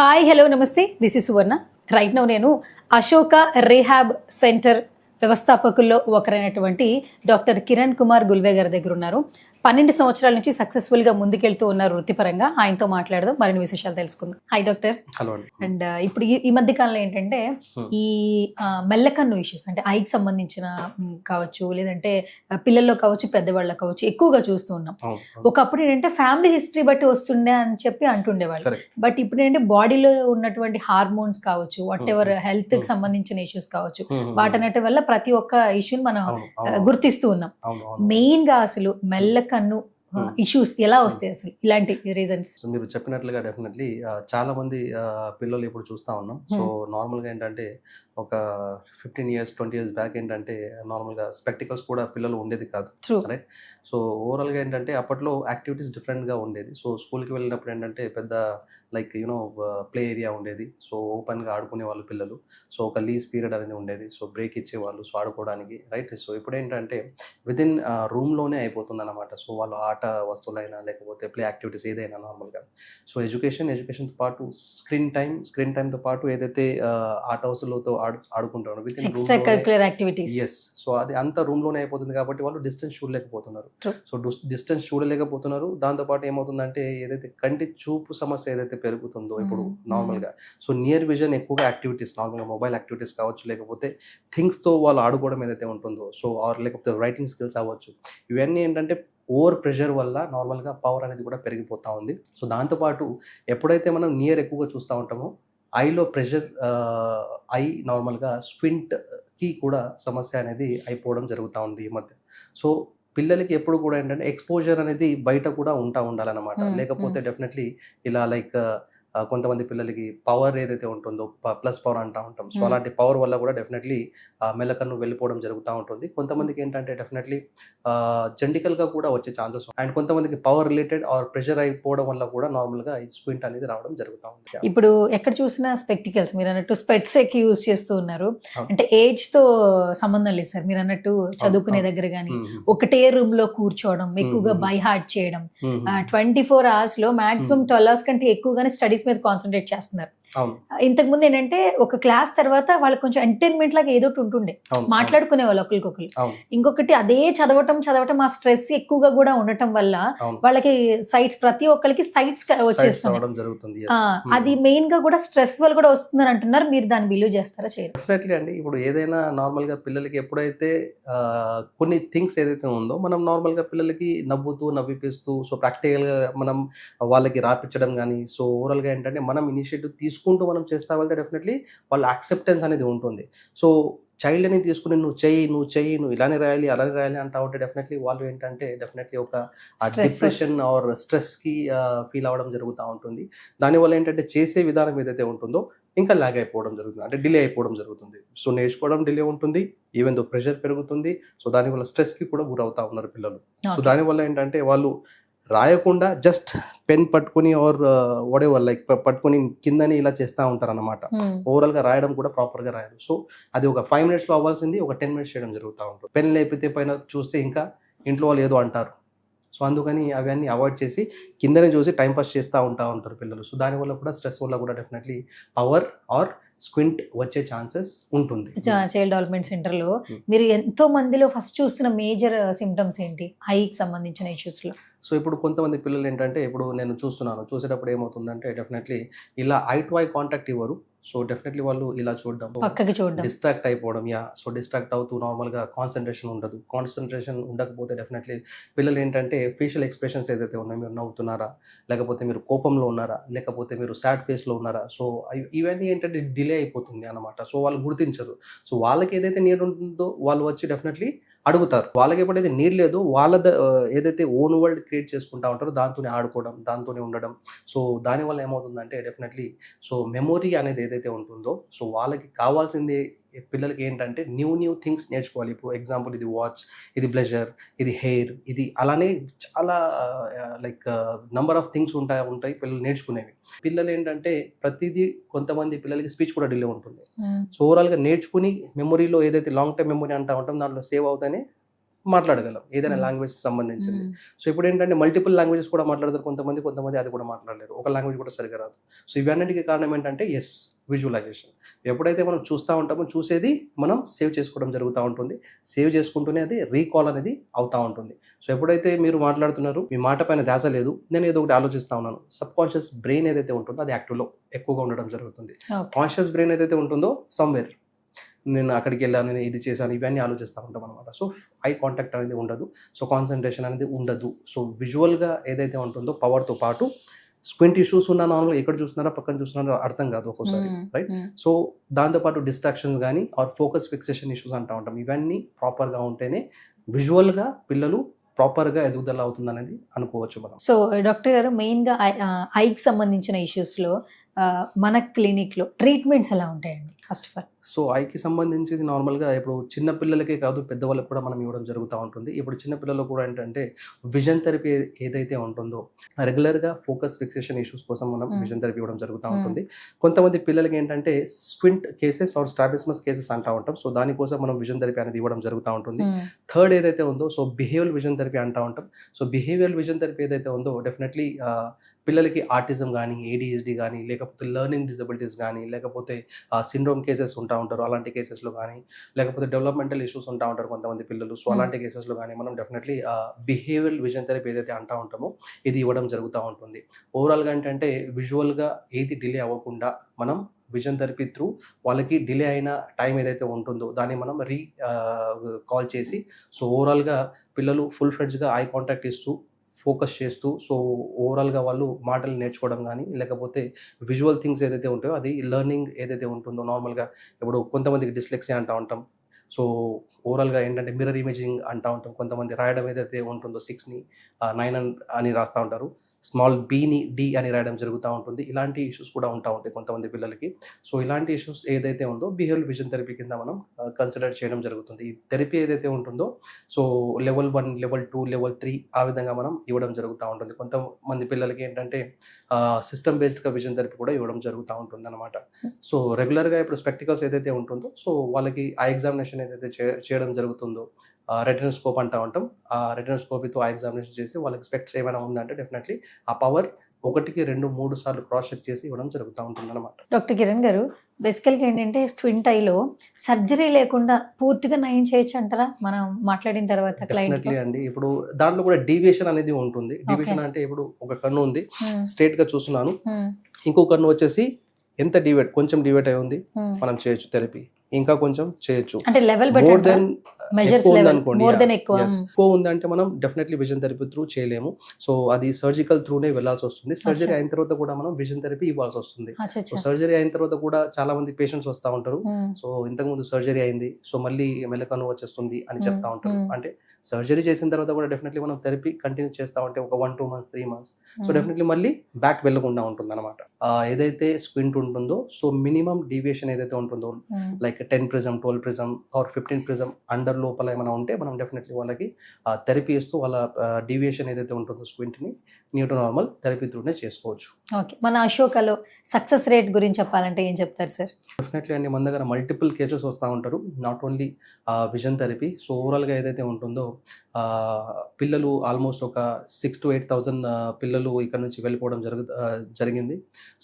Hi hello namaste. This is Suvarna right now నేను Ashoka rehab centre వ్యవస్థాపకుల్లో ఒకరైనటువంటి doctor Kiran Kumar Gulve గారి దగ్గర ఉన్నారు. పన్నెండు సంవత్సరాల నుంచి సక్సెస్ఫుల్గా ముందుకెళ్తూ ఉన్నారు వృత్తిపరంగా ఆయనతో మాట్లాడదాం. మరిన్ని విశేషాలు తెలుసుకుందాం. హాయ్ డాక్టర్ హలో అండి. ఇప్పుడు ఈ- మధ్య కాలంలో ఏంటంటే Hmm. ఈ మెల్లకన్ను ఇష్యూస్ అంటే ఐకి సంబంధించిన కావచ్చు లేదంటే పిల్లల్లో కావచ్చు పెద్దవాళ్ళలో కావచ్చు ఎక్కువగా చూస్తూ ఉన్నాం. ఒకప్పుడు ఏంటంటే ఫ్యామిలీ హిస్టరీ బట్టి వస్తుండే అని చెప్పి అంటుండేవాళ్ళు. బట్ ఇప్పుడు ఏంటంటే బాడీలో ఉన్నటువంటి హార్మోన్స్ కావచ్చు వాట్ ఎవర్ Hmm. హెల్త్కి Hmm. సంబంధించిన ఇష్యూస్ కావచ్చు వాటన్నిటి వల్ల ప్రతి ఒక్క ఇష్యూని మనం గుర్తిస్తూ ఉన్నాం. మెయిన్గా అసలు మెల్లకన్ను కన్ను ఇష్యూస్ ఎలా వస్తాయి అసలు? ఇలాంటి రీజన్స్ సో మీరు చెప్పినట్లుగా డెఫినెట్లీ చాలా మంది పిల్లలు ఇప్పుడు చూస్తా ఉన్నాం. సో నార్మల్గా ఏంటంటే ఒక fifteen years twenty years back ఏంటంటే నార్మల్గా స్పెక్టికల్స్ కూడా పిల్లలు ఉండేది కాదు. రైట్ సో ఓవరాల్గా ఏంటంటే అప్పట్లో యాక్టివిటీస్ డిఫరెంట్గా ఉండేది. సో స్కూల్కి వెళ్ళినప్పుడు ఏంటంటే పెద్ద like you know play area ఉండేది. సో ఓపెన్గా ఆడుకునే వాళ్ళు పిల్లలు. సో ఒక లీజ్ పీరియడ్ అనేది ఉండేది. సో బ్రేక్ ఇచ్చేవాళ్ళు సో ఆడుకోవడానికి. రైట్ సో ఇప్పుడు ఏంటంటే విత్ ఇన్ రూమ్లోనే అయిపోతుంది అనమాట సో వాళ్ళు ఆట వస్తువులైనా లేకపోతే ప్లే యాక్టివిటీస్ ఏదైనా నార్మల్గా. సో ఎడ్యుకేషన్ ఎడ్యుకేషన్తో పాటు స్క్రీన్ టైం స్క్రీన్ టైంతో పాటు ఏదైతే ఆట వస్తువులతో ఆడు ఆడుకుంటారో విత్ ఇన్ ఎస్ సో అది అంతా రూమ్లోనే అయిపోతుంది కాబట్టి వాళ్ళు డిస్టెన్స్ చూడలేకపోతున్నారు. సో డిస్టెన్స్ చూడలేకపోతున్నారు. దాంతో పాటు ఏమవుతుందంటే ఏదైతే కంటి చూపు సమస్య ఏదైతే పెరుగుతుందో ఇప్పుడు Mm, నార్మల్గా సో నియర్ విజన్ ఎక్కువగా యాక్టివిటీస్ నార్మల్గా మొబైల్ యాక్టివిటీస్ కావచ్చు లేకపోతే థింగ్స్తో వాళ్ళు ఆడుకోవడం ఏదైతే ఉంటుందో సో ఆర్ లేకపోతే రైటింగ్ స్కిల్స్ అవ్వచ్చు. ఇవన్నీ ఏంటంటే ఓవర్ ప్రెషర్ వల్ల నార్మల్గా పవర్ అనేది కూడా పెరిగిపోతూ ఉంది. సో దాంతోపాటు ఎప్పుడైతే మనం నియర్ ఎక్కువగా చూస్తూ ఉంటామో ఐలో ప్రెషర్ ఐ నార్మల్గా స్క్వింట్కి కూడా సమస్య అనేది అయిపోవడం జరుగుతూ ఉంది ఈ మధ్య. సో పిల్లలకి ఎప్పుడు కూడా ఏంటంటే ఎక్స్పోజర్ అనేది బయట కూడా ఉంటా ఉండాలన్నమాట. లేకపోతే డెఫినెట్లీ ఇలా లైక్ కొంతమంది పిల్లలకి పవర్ ఏదైతే ఉంటుందో ప్లస్ పవర్ అంటూ ఉంటాం సో Hmm. అలాంటి పవర్ వల్ల కూడా డెఫినెట్లీ మెల్లకన్ను వెళ్ళిపోవడం జరుగుతూ ఉంటుంది కొంతమందికి ఏంటంటే డెఫినెట్లీ జెంటికల్గా కూడా వచ్చే ఛాన్సెస్ అండ్ కొంతమందికి పవర్ రిలేటెడ్ ఆర్ ప్రెషర్ అయిపోవడం వల్ల కూడా నార్మల్గా స్క్వింట్ అనేది రావడం జరుగుతూ ఉంది ఇప్పుడు ఎక్కడ చూసినా స్పెక్టికల్స్ మీరు అన్నట్టు స్పెట్స్ ఎక్కి యూజ్ చేస్తూ ఉన్నారు. అంటే ఏజ్తో సంబంధం లేదు సార్ మీరు అన్నట్టు చదువుకునే. దగ్గర కానీ మ్మ్. ఒకటే రూమ్లో కూర్చోవడం ఎక్కువగా. బై హార్ట్ చేయడం. ట్వంటీ ఫోర్ అవర్స్లో మాక్సిమం ట్వెల్వ్ అవర్స్ కంటే ఎక్కువగానే స్టడీస్ మీద కాన్సన్ట్రేట్ చేస్తున్నారు. ఇంతకు ముందు ఏంటంటే ఒక క్లాస్ తర్వాత వాళ్ళకి కొంచెం ఎంటర్టైన్మెంట్ లాగా ఏదో ఉంటుండే. మాట్లాడుకునే వాళ్ళు ఒకరికొకరు ఇంకొకటి అదే చదవటం చదవటం ఆ స్ట్రెస్ ఎక్కువగా కూడా ఉండటం వల్ల వాళ్ళకి సైట్స్ ప్రతి ఒక్కరికి సైట్స్ ఆ, అది మెయిన్గా కూడా స్ట్రెస్ వల్ల కూడా వస్తుందని అంటున్నారు. మీరు దాన్ని బిలీవ్ చేస్తారా చేయరు? డెఫినెట్లీ అండి. ఇప్పుడు ఏదైనా నార్మల్గా పిల్లలకి ఎప్పుడైతే కొన్ని థింగ్స్ ఏదైతే ఉందో మనం నార్మల్గా పిల్లలకి నవ్వుతూ నవ్విపిస్తూ సో ప్రాక్టికల్గా మనం వాళ్ళకి రాపించడం కానీ సో ఓవరాల్గా ఏంటంటే మనం ఇనిషియేటివ్ తీసుకుంటూ మనం చేస్తా వెళ్తే డెఫినెట్లీ వాళ్ళ యాక్సెప్టెన్స్ అనేది ఉంటుంది. సో చైల్డ్ అని తీసుకుని నువ్వు చెయ్యి నువ్వు చెయ్యి నువ్వు ఇలానే రాయాలి అలానే రాయాలి అంటా ఉంటే డెఫినెట్లీ వాళ్ళు ఏంటంటే డెఫినెట్లీ ఒక డిప్రెషన్ ఆర్ స్ట్రెస్కి ఫీల్ అవ్వడం జరుగుతూ ఉంటుంది. దానివల్ల ఏంటంటే చేసే విధానం ఏదైతే ఉంటుందో ఇంకా లాగ్ అయిపోవడం జరుగుతుంది. అంటే డిలే అయిపోవడం జరుగుతుంది. సో నేర్చుకోవడం డిలే ఉంటుంది. ఈవెన్ దో ప్రెషర్ పెరుగుతుంది. సో దానివల్ల స్ట్రెస్కి కూడా గురవుతా ఉన్నారు పిల్లలు. సో. దానివల్ల ఏంటంటే వాళ్ళు రాయకుండా జస్ట్ పెన్ పట్టుకుని ఆర్ వడేవర్ లైక్ పట్టుకుని కిందని ఇలా చేస్తూ ఉంటారు అనమాట Hmm. ఓవరాల్గా రాయడం కూడా ప్రాపర్గా రాయరు. సో అది ఒక ఫైవ్ మినిట్స్లో అవ్వాల్సింది ఒక టెన్ మినిట్స్ చేయడం జరుగుతూ ఉంటుంది. పెన్ లేపితే పైన చూస్తే ఇంకా ఇంట్లో వాళ్ళు ఏదో అంటారు. సో అందుకని అవన్నీ అవాయిడ్ చేసి కిందనే చూసి టైం పాస్ చేస్తూ ఉంటా ఉంటారు పిల్లలు. సో దానివల్ల కూడా స్ట్రెస్ వల్ల కూడా డెఫినెట్లీ పవర్ ఆర్ స్క్వింట్ వచ్చే ఛాన్సెస్ ఉంటుంది. చైల్డ్ డెవలప్మెంట్ సెంటర్లో Hmm. మీరు ఎంతో మందిలో ఫస్ట్ చూస్తున్న మేజర్ సిమ్టమ్స్ ఏంటి? హైకి సంబంధించిన ఇష్యూస్లో. సో ఇప్పుడు కొంతమంది పిల్లలు ఏంటంటే ఇప్పుడు నేను చూస్తున్నాను. చూసేటప్పుడు ఏమవుతుందంటే డెఫినెట్లీ ఇలా ఐ టు ఐ కాంటాక్ట్ ఇవ్వరు. సో డెఫినెట్లీ వాళ్ళు ఇలా చూడడం. పక్కకి చూడడం. డిస్ట్రాక్ట్ అయిపోవడం యా. సో డిస్ట్రాక్ట్ అవుతూ నార్మల్గా కాన్సన్ట్రేషన్ ఉండదు. కాన్సన్ట్రేషన్ ఉండకపోతే డెఫినెట్లీ పిల్లలు ఏంటంటే ఫేషియల్ ఎక్స్ప్రెషన్స్ ఏదైతే ఉన్నాయో మీరు నవ్వుతున్నారా? లేకపోతే మీరు కోపంలో ఉన్నారా? లేకపోతే మీరు సాడ్ ఫేస్లో ఉన్నారా? సో ఇవి- ఇవన్నీ ఏంటంటే డిలే అయిపోతుంది అన్నమాట. సో వాళ్ళు గుర్తించరు. సో వాళ్ళకి ఏదైతే నీడ్ ఉంటుందో వాళ్ళు వచ్చి డెఫినెట్లీ అడుగుతారు. వాళ్ళకి ఎప్పుడైతే నీడ్ లేదు వాళ్ళ ఏదైతే ఓన్ వరల్డ్ క్రియేట్ చేసుకుంటా ఉంటారో దాంతోనే ఆడుకోవడం దాంతోనే ఉండడం. సో దానివల్ల ఏమవుతుందంటే డెఫినెట్లీ సో మెమొరీ అనేది ఏదైతే ఉంటుందో సో వాళ్ళకి కావాల్సింది పిల్లలకి ఏంటంటే న్యూ న్యూ థింగ్స్ నేర్చుకోవాలి. ఇప్పుడు ఎగ్జాంపుల్ ఇది వాచ్ ఇది బ్లెజర్ ఇది హెయిర్ ఇది అలానే చాలా లైక్ నంబర్ ఆఫ్ థింగ్స్ ఉంటాయి ఉంటాయి పిల్లలు నేర్చుకునేవి. పిల్లలు ఏంటంటే ప్రతిదీ కొంతమంది పిల్లలకి స్పీచ్ కూడా డిలే ఉంటుంది. సో ఓవరాల్గా నేర్చుకుని మెమొరీలో ఏదైతే లాంగ్ టైం మెమొరీ అంటా ఉంటాం దాంట్లో సేవ్ అవుతానే మాట్లాడగలం ఏదైనా. లాంగ్వేజ్ సంబంధించింది. సో ఇప్పుడు ఏంటంటే మల్టిపుల్ లాంగ్వేజెస్ కూడా మాట్లాడతారు కొంతమంది కొంతమంది అది కూడా మాట్లాడలేరు. ఒక లాంగ్వేజ్ కూడా సరిగా రాదు. సో ఇవన్నిటికీ కారణం ఏంటంటే ఎస్ విజువలైజేషన్ ఎప్పుడైతే మనం చూస్తూ ఉంటామో చూసేది మనం సేవ్ చేసుకోవడం జరుగుతూ ఉంటుంది. సేవ్ చేసుకుంటూనే అది రీకాల్ అనేది అవుతూ ఉంటుంది. సో ఎప్పుడైతే మీరు మాట్లాడుతున్నారు మీ మాట పైన ధ్యాస లేదు నేను ఏదో ఒకటి ఆలోచిస్తూ ఉన్నాను. సబ్ కాన్షియస్ బ్రెయిన్ ఏదైతే ఉంటుందో అది యాక్టివ్లో ఎక్కువగా ఉండడం జరుగుతుంది. కాన్షియస్ బ్రెయిన్ ఏదైతే ఉంటుందో సమ్వేర్ నేను అక్కడికి వెళ్ళాను నేను ఇది చేశాను ఇవన్నీ ఆలోచిస్తూ ఉంటాం అనమాట సో ఐ కాంటాక్ట్ అనేది ఉండదు. సో కాన్సన్ట్రేషన్ అనేది ఉండదు. సో విజువల్గా ఏదైతే ఉంటుందో పవర్తో పాటు స్క్వింట్ ఇష్యూస్ ఉన్న నార్మల్గా ఎక్కడ చూస్తున్నారో పక్కన చూస్తున్నారో అర్థం కాదు ఒక్కోసారి. రైట్. సో దాంతోపాటు డిస్ట్రాక్షన్స్ కానీ ఆర్ ఫోకస్ ఫిక్సేషన్ ఇష్యూస్ అంటూ ఉంటాం. ఇవన్నీ ప్రాపర్గా ఉంటేనే విజువల్గా పిల్లలు ప్రాపర్గా ఎదుగుదల అవుతుంది అనేది అనుకోవచ్చు మనం. సో డాక్టర్ గారు మెయిన్గా ఐకి సంబంధించిన ఇష్యూస్లో మన క్లినిక్లో ట్రీట్మెంట్స్ ఎలా ఉంటాయండి? ఫస్ట్ ఆఫ్ ఆల్ సో ఐకి సంబంధించి నార్మల్గా ఇప్పుడు చిన్న పిల్లలకే కాదు పెద్దవాళ్ళకి కూడా మనం ఇవ్వడం జరుగుతూ ఉంటుంది ఇప్పుడు చిన్న పిల్లలు కూడా ఏంటంటే విజన్ థెరపీ ఏదైతే ఉంటుందో రెగ్యులర్గా ఫోకస్ ఫిక్సేషన్ ఇష్యూస్ కోసం మనం. విజన్ థెరపీ ఇవ్వడం జరుగుతూ. ఉంటుంది కొంతమంది పిల్లలకి ఏంటంటే squint cases or strabismus cases అంటూ ఉంటాం సో దానికోసం మనం విజన్ థెరపీ అనేది ఇవ్వడం జరుగుతూ ఉంటుంది. థర్డ్ ఏదైతే ఉందో సో బిహేవియల్ విజన్ థెరపీ అంటూ ఉంటాం సో బిహేవియల్ విజన్ థెరపీ ఏదైతే ఉందో డెఫినెట్లీ పిల్లలకి ఆర్టిజం కానీ ఏడిహెచ్డి కానీ లేకపోతే లెర్నింగ్ డిజబిలిటీస్ కానీ లేకపోతే సిండ్రోమ్ కేసెస్ ఉంటా ఉంటారు. అలాంటి కేసెస్లో కానీ లేకపోతే డెవలప్మెంటల్ ఇష్యూస్ ఉంటా ఉంటారు కొంతమంది పిల్లలు. సో. అలాంటి కేసెస్లో కానీ మనం డెఫినెట్లీ బిహేవియల్ విజన్ థెరపీ ఏదైతే అంటా ఉంటామో ఇది ఇవ్వడం జరుగుతూ ఉంటుంది. ఓవరాల్గా ఏంటంటే విజువల్గా ఏది డిలే అవ్వకుండా మనం విజన్ థెరపీ త్రూ వాళ్ళకి డిలే అయిన టైం ఏదైతే ఉంటుందో దాన్ని మనం రీ కాల్ చేసి సో ఓవరాల్గా పిల్లలు ఫుల్ ఫ్రెడ్జ్గా ఐ కాంటాక్ట్ ఇస్తూ ఫోకస్ చేస్తూ సో ఓవరాల్గా వాళ్ళు మాటలు నేర్చుకోవడం కానీ లేకపోతే విజువల్ థింగ్స్ ఏదైతే ఉంటాయో అది లెర్నింగ్ ఏదైతే ఉంటుందో నార్మల్గా ఇప్పుడు కొంతమందికి డిస్లెక్సీ అంటూ ఉంటాం. సో ఓవరాల్గా ఏంటంటే మిర్రర్ ఇమేజింగ్ అంటూ ఉంటాం. కొంతమంది రాయడం ఏదైతే ఉంటుందో సిక్స్ని నైన్ అని రాస్తూ ఉంటారు. స్మాల్ బీని డి అని రాయడం జరుగుతూ ఉంటుంది. ఇలాంటి ఇష్యూస్ కూడా ఉంటా ఉంటాయి కొంతమంది పిల్లలకి. సో ఇలాంటి ఇష్యూస్ ఏదైతే ఉందో బిహేవియర్ విజన్ థెరపీ కింద మనం కన్సిడర్ చేయడం జరుగుతుంది. ఈ థెరపీ ఏదైతే ఉంటుందో so level one level two level three ఆ విధంగా మనం ఇవ్వడం జరుగుతూ ఉంటుంది. కొంతమంది పిల్లలకి ఏంటంటే సిస్టమ్ బేస్డ్గా విజన్ థెరపీ కూడా ఇవ్వడం జరుగుతూ ఉంటుంది అనమాట సో రెగ్యులర్గా ఇప్పుడు స్పెక్టికల్స్ ఏదైతే ఉంటుందో సో వాళ్ళకి ఆ ఎగ్జామినేషన్ ఏదైతే చే- చేయడం జరుగుతుందో రెటినోస్కోప్ అంటా ఉంటాం. ఆ రెటినోస్కోపీతో ఆ ఎగ్జామినేషన్ చేసి వాళ్ళకి స్పెక్ట్స్ ఏమైనా ఉందంటే డెఫినెట్లీ ఆ పవర్ ఒకటికి రెండు మూడు సార్లు క్రాస్ చెక్ చేసి ఇవ్వడం జరుగుతూ ఉంటుంది అనమాట డాక్టర్ కిరణ్ గారు బేసికల్గా ఏంటంటే ట్విన్ టైలో సర్జరీ లేకుండా పూర్తిగా నయం చేయొచ్చు అంటారా? మనం మాట్లాడిన తర్వాత డెఫినెట్లీ అండి. ఇప్పుడు దాంట్లో కూడా డీవియేషన్ అనేది ఉంటుంది. డీవియేషన్ అంటే ఇప్పుడు ఒక కన్ను ఉంది. స్ట్రేట్గా చూస్తున్నాను. ఇంకో కన్ను వచ్చేసి ఎంత డివేట్ కొంచెం డివేట్ అయి ఉంది. మనం చేయొచ్చు థెరపీ ఇంకా కొంచెం చేయొచ్చు. అంటే లెవెల్ మోర్ బట్టి దెన్ మెజర్స్ ఎక్కువ ఉందనుకోండి, ఉందంటే మనం డెఫినెట్లీ విజన్ థెరపీ త్రూ చేయలేము. సో అది సర్జికల్ త్రూనే వెళ్ళాల్సి వస్తుంది. సర్జరీ. అయిన తర్వాత కూడా మనం విజన్ థెరపీ ఇవ్వాల్సి వస్తుంది. సో. సర్జరీ అయిన తర్వాత కూడా చాలా మంది పేషెంట్స్ వస్తూ ఉంటారు. సో ఇంతకుముందు సర్జరీ అయింది. సో మళ్ళీ మెల్లకన్ను వచ్చేస్తుంది అని చెప్తా. ఉంటారు. అంటే సర్జరీ చేసిన తర్వాత కూడా డెఫినెట్లీ మనం థెరపీ కంటిన్యూ చేస్తా ఉంటే ఒక one two months three months. So hmm. Definitely మళ్ళీ బ్యాక్ వెళ్ళకుండా ఉంటుంది అనమాట ఏదైతే స్క్వింట్ ఉంటుందో సో మినిమం డీవియేషన్ ఏదైతే ఉంటుందో మ్మ్. Like ten prism twelve prism or fifteen prism under లోపల ఏమైనా ఉంటే మనం డెఫినెట్లీ వాళ్ళకి థెరపీ ఇస్తూ వాళ్ళ డీవియేషన్ ఏదైతే ఉంటుందో స్క్వింట్ని నియర్ టు నార్మల్ థెరపీ త్రూనే చేసుకోవచ్చు. ఓకే. మన అశోకలో సక్సెస్ రేట్ గురించి చెప్పాలంటే ఏం చెప్తారు సార్? డెఫినెట్లీ అండి మన దగ్గర మల్టిపుల్ కేసెస్ వస్తూ ఉంటారు. Not only vision therapy. So ఓవరాల్గా ఏదైతే ఉంటుందో పిల్లలు ఆల్మోస్ట్ ఒక సిక్స్ టు ఎయిట్ థౌజండ్ పిల్లలు ఇక్కడ నుంచి వెళ్ళిపోవడం జరుగు జరిగింది.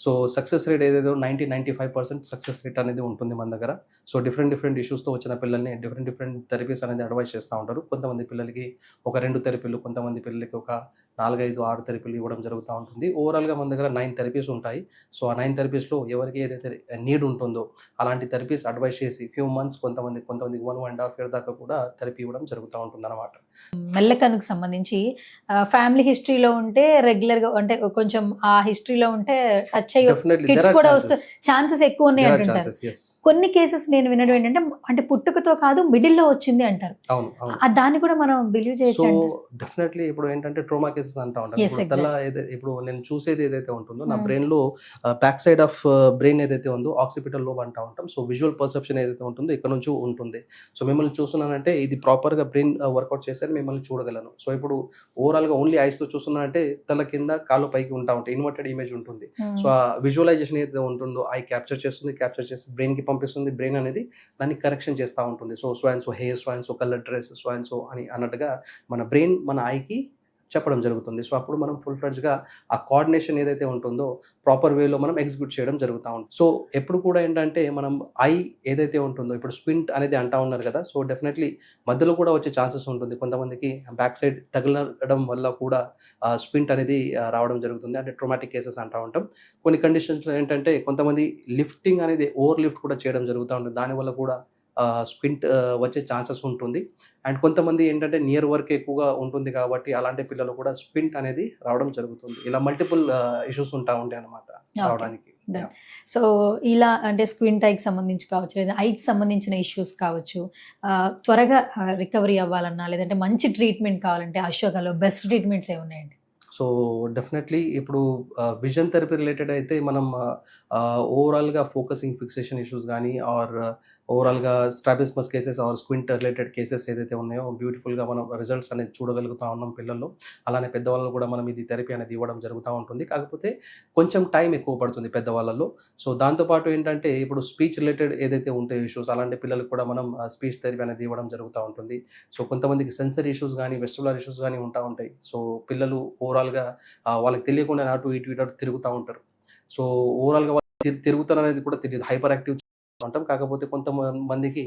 సో సక్సెస్ రేట్ ఏదేదో ninety ninety five percent success rate అనేది ఉంటుంది మన దగ్గర. సో డిఫరెంట్ డిఫరెంట్ ఇష్యూస్తో వచ్చిన పిల్లల్ని డిఫరెంట్ డిఫరెంట్ థెరపీస్ అనేది అడ్వైస్ చేస్తూ ఉంటారు. కొంతమంది పిల్లలకి ఒక రెండు థెరపీలు కొంతమంది పిల్లలకి ఒక నాలుగైదు ఆరు థెరపీలు ఇవ్వడం జరుగుతూ ఉంటుంది. ఓవరాల్గా మన దగ్గర నైన్ థెరపీస్ ఉంటాయి. సో ఆ నైన్ థెరపీస్లో ఎవరికి ఏదైతే నీడ్ ఉంటుందో అలాంటి థెరపీస్ అడ్వైస్ చేసి ఫ్యూ మంత్స్ కొంతమంది కొంతమంది వన్ అండ్ హాఫ్ ఇయర్ దాకా కూడా థెరపీ ఇవ్వడం జరుగుతూ ఉంటుంది అన్నమాట మెల్లకనుకు సంబంధించి ఫ్యామిలీ హిస్టరీలో ఉంటే రెగ్యులర్గా అంటే కొంచెం ఆ హిస్టరీలో ఉంటే టచ్ అయ్యి kids కూడా వస్తే- ఛాన్సెస్ ఎక్కువ ఉన్నాయి అంటుంటారు. కొన్ని కేసెస్ నేను వినడం ఏంటంటే అంటే పుట్టుకతో కాదు మిడిల్లో వచ్చింది అంటారు. దాన్ని కూడా మనం బిలీవ్ చేయొచ్చు. డెఫినెట్లీ ఇప్పుడు ఏంటంటే ట్రోమా కేసెస్ అంటా ఉంటాను Yes, ఇప్పుడు నేను చూసేది ఏదైతే ఉంటుందో నా. బ్రెయిన్లో బ్యాక్ సైడ్ ఆఫ్ బ్రెయిన్ ఏదైతే ఉందో ఆక్సిపిటల్ లోబ్ అంటా ఉంటాం. సో విజువల్ పర్సెప్షన్ ఏదైతే ఉంటుందో ఇక్కడ నుంచి ఉంటుంది. సో మిమ్మల్ని చూస్తున్నానంటే ఇది ప్రాపర్గా బ్రెయిన్ వర్కౌట్ చేస్తే మిమ్మల్ని చూడగలను. సో ఇప్పుడు ఓవరాల్గా ఓన్లీ ఐస్తో చూస్తున్నానంటే తల కింద కాళ్ళు పైకి ఉంటా ఉంటాయి. ఇన్వర్టెడ్ ఇమేజ్ ఉంటుంది. Hmm. సో ఆ విజువలైజేషన్ ఏదైతే ఉంటుందో ఐ క్యాప్చర్ చేస్తుంది క్యాప్చర్ చేసి బ్రెయిన్కి పంపిస్తుంది. బ్రెయిన్ అనేది దాన్ని కరెక్షన్ చేస్తూ ఉంటుంది. So swan so hair swan so colour dress swan so అని అన్నట్టుగా మన బ్రెయిన్ మన ఐకి చెప్పడం జరుగుతుంది. సో అప్పుడు మనం ఫుల్ ఫ్లెడ్జ్గా ఆ కోఆర్డినేషన్ ఏదైతే ఉంటుందో ప్రాపర్ వేలో మనం ఎగ్జిక్యూట్ చేయడం జరుగుతూ ఉంటుంది సో ఎప్పుడు కూడా ఏంటంటే మనం ఐ ఏదైతే ఉంటుందో ఇప్పుడు స్పింట్ అనేది అంటా ఉన్నారు కదా సో డెఫినెట్లీ మధ్యలో కూడా వచ్చే ఛాన్సెస్ ఉంటుంది. కొంతమందికి బ్యాక్ సైడ్ తగలడం వల్ల కూడా స్పింట్ అనేది రావడం జరుగుతుంది. అంటే ట్రోమాటిక్ కేసెస్ అంటూ ఉంటాం. కొన్ని కండిషన్స్లో ఏంటంటే కొంతమంది లిఫ్టింగ్ అనేది ఓవర్ లిఫ్ట్ కూడా చేయడం జరుగుతూ ఉంటుంది. దానివల్ల కూడా స్పింట్ వచ్చే ఛాన్సెస్ ఉంటుంది. అండ్ కొంతమంది ఏంటంటే నియర్ వర్క్ ఎక్కువగా ఉంటుంది కాబట్టి అలాంటి పిల్లలు కూడా స్పింట్ అనేది రావడం జరుగుతుంది. ఇలా మల్టిపుల్ ఇష్యూస్ ఉంటా ఉంటాయి అనమాట రావడానికి. సో ఇలా అంటే స్క్రీన్ టైకి సంబంధించి కావచ్చు లేదా ఐకి సంబంధించిన ఇష్యూస్ కావచ్చు త్వరగా రికవరీ అవ్వాలన్నా లేదంటే మంచి ట్రీట్మెంట్ కావాలంటే అశోకలో బెస్ట్ ట్రీట్మెంట్స్ ఏమున్నాయండి? సో డెఫినెట్లీ ఇప్పుడు విజన్ థెరపీ రిలేటెడ్ అయితే మనం ఓవరాల్గా ఫోకసింగ్ ఫిక్సేషన్ ఇష్యూస్ కానీ ఆర్ ఓవరాల్గా strabismus cases or squint related cases ఏదైతే ఉన్నాయో బ్యూటిఫుల్గా మనం రిజల్ట్స్ అనేది చూడగలుగుతూ ఉన్నాం పిల్లల్లో. అలానే పెద్దవాళ్ళు కూడా మనం ఇది థెరపీ అనేది ఇవ్వడం జరుగుతూ ఉంటుంది. కాకపోతే కొంచెం టైం ఎక్కువ పడుతుంది పెద్దవాళ్ళలో సో దాంతోపాటు ఏంటంటే ఇప్పుడు స్పీచ్ రిలేటెడ్ ఏదైతే ఉంటాయో ఇష్యూస్ అలాంటి పిల్లలకు కూడా మనం స్పీచ్ థెరపీ అనేది ఇవ్వడం జరుగుతూ ఉంటుంది. సో కొంతమందికి సెన్సరీ ఇష్యూస్ కానీ వెస్టిబులర్ ఇష్యూస్ కానీ ఉంటా ఉంటాయి. సో పిల్లలు ఓవరాల్గా వాళ్ళకి తెలియకుండా అటు ఇటు ఇటు తిరుగుతూ ఉంటారు. సో ఓవరాల్గా వాళ్ళు తిరుగుతారు అనేది కూడా తెలియదు. హైపర్ యాక్టివ్ అంటాం కాకపోతే కొంతమందికి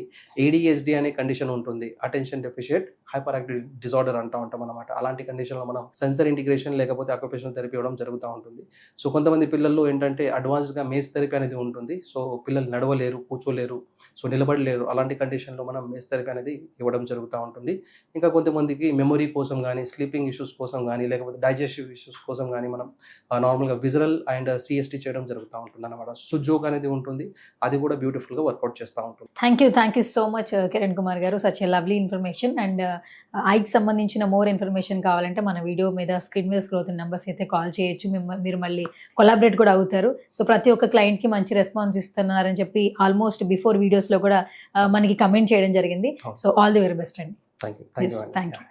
ఏడిఎస్డి అనే కండిషన్ ఉంటుంది. Attention deficit hyperactive disorder అంటూ ఉంటాం అనమాట అలాంటి కండిషన్లో మనం సెన్సర్ ఇంటిగ్రేషన్ లేకపోతే అక్యుపేషన్ థెరపీ ఇవ్వడం జరుగుతూ ఉంటుంది. సో కొంతమంది పిల్లల్లో ఏంటంటే అడ్వాన్స్డ్గా మేస్ థెరపీ అనేది ఉంటుంది. సో పిల్లలు నడవలేరు కూర్చోలేరు సో నిలబడలేరు. అలాంటి కండిషన్లో మనం మేస్ థెరపీ అనేది ఇవ్వడం జరుగుతూ ఉంటుంది. ఇంకా కొంతమందికి మెమొరీ కోసం కానీ స్లీపింగ్ ఇష్యూస్ కోసం కానీ లేకపోతే డైజెస్టివ్ ఇష్యూస్ కోసం కానీ మనం నార్మల్గా విజరల్ అండ్ సిఎస్టీ చేయడం జరుగుతూ ఉంటుంది అనమాట సుజోగ్ అనేది ఉంటుంది. అది కూడా బ్యూటిఫుల్గా వర్కౌట్ చేస్తూ ఉంటుంది. Thank you thank you so much Kiran Kumar garu. Such a lovely information and ఐకి సంబంధించిన మోర్ ఇన్ఫర్మేషన్ కావాలంటే మన వీడియో మీద స్క్రీన్ మీద స్క్రోత్ నెంబర్స్ అయితే కాల్ చేయొచ్చు. మీరు మళ్ళీ కొలాబరేట్ కూడా అవుతారు. సో ప్రతి ఒక్క క్లయింట్కి మంచి రెస్పాన్స్ ఇస్తున్నారని చెప్పి ఆల్మోస్ట్ బిఫోర్ వీడియోస్లో కూడా మనకి కమెంట్ చేయడం జరిగింది. So all the very best అండి. Thank you